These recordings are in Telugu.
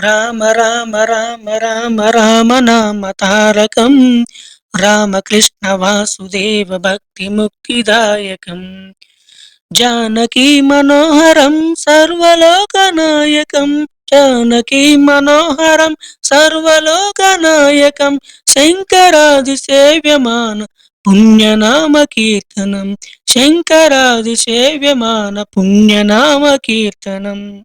రామ రామ రామ రామ రామ నామ తారకం. రామకృష్ణ వాసుదేవ భక్తి ముక్తిదాయకం. జానకీ మనోహరం సర్వలోకనాయకం. జానకీ మనోహరం సర్వలోకనాయకం. శంకరాది సేవ్యమాన పుణ్యనామ కీర్తనం. శంకరాది సేవ్యమాన పుణ్యనామ కీర్తనం.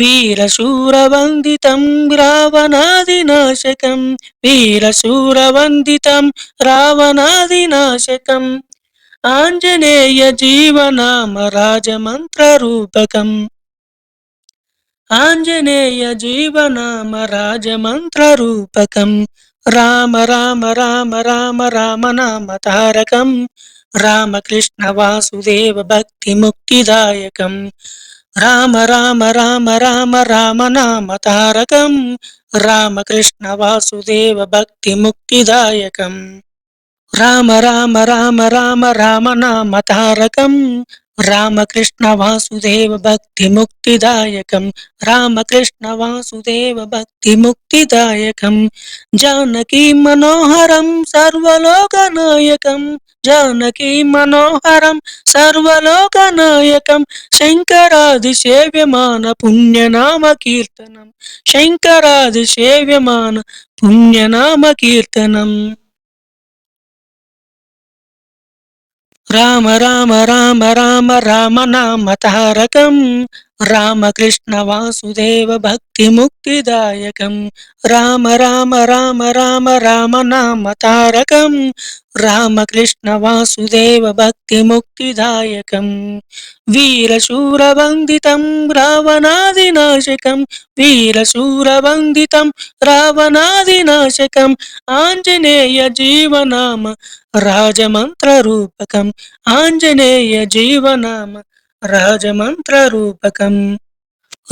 వీరశూరవందితం రావణాదినాశకం వీరశూరవందితం రావణాదినాశకం. ఆంజనేయ జీవనామ రాజమంత్రరూపకం ఆంజనేయ జీవనామ రాజమంత్రరూపకం రామ రామ రామ రామ రామ నామ తారకం. రామకృష్ణ వాసుదేవ భక్తి ముక్తిదాయకం. రామ రామ రామ రామ రామ నామ తారకం. రామకృష్ణ వాసుదేవ భక్తి ముక్తిదాయకం. రామ రామ రామ రామ రామ నామ తారకం. రామకృష్ణ వాసుదేవ భక్తి ముక్తిదాయకం. రామకృష్ణ వాసుదేవ భక్తి ముక్తిదాయకం. జానకీ మనోహరం సర్వలోకనాయకం. జానకీ మనోహరం సర్వలోక నాయకం శంకరాది సేవ్యమాన పుణ్యనామ కీర్తనం. శంకరాది సేవ్యమాన పుణ్యనామ కీర్తనం. రామ రామ రామ రామ రామ నామ తారకం. రామకృష్ణ వాసుదేవ భక్తి ముక్తిదాయకం. రామ రామ రామ రామ రామ నామ తారకం. రామకృష్ణ వాసుదేవ భక్తి ముక్తిదాయకం. వీరశూరవందితం రావణాదినాశకం వీరశూరవందితం రావణాదినాశకం ఆంజనేయ జీవనామ రాజమంత్రరూపకం ఆంజనేయ జీవనామ రాజమంత్రరూపకం.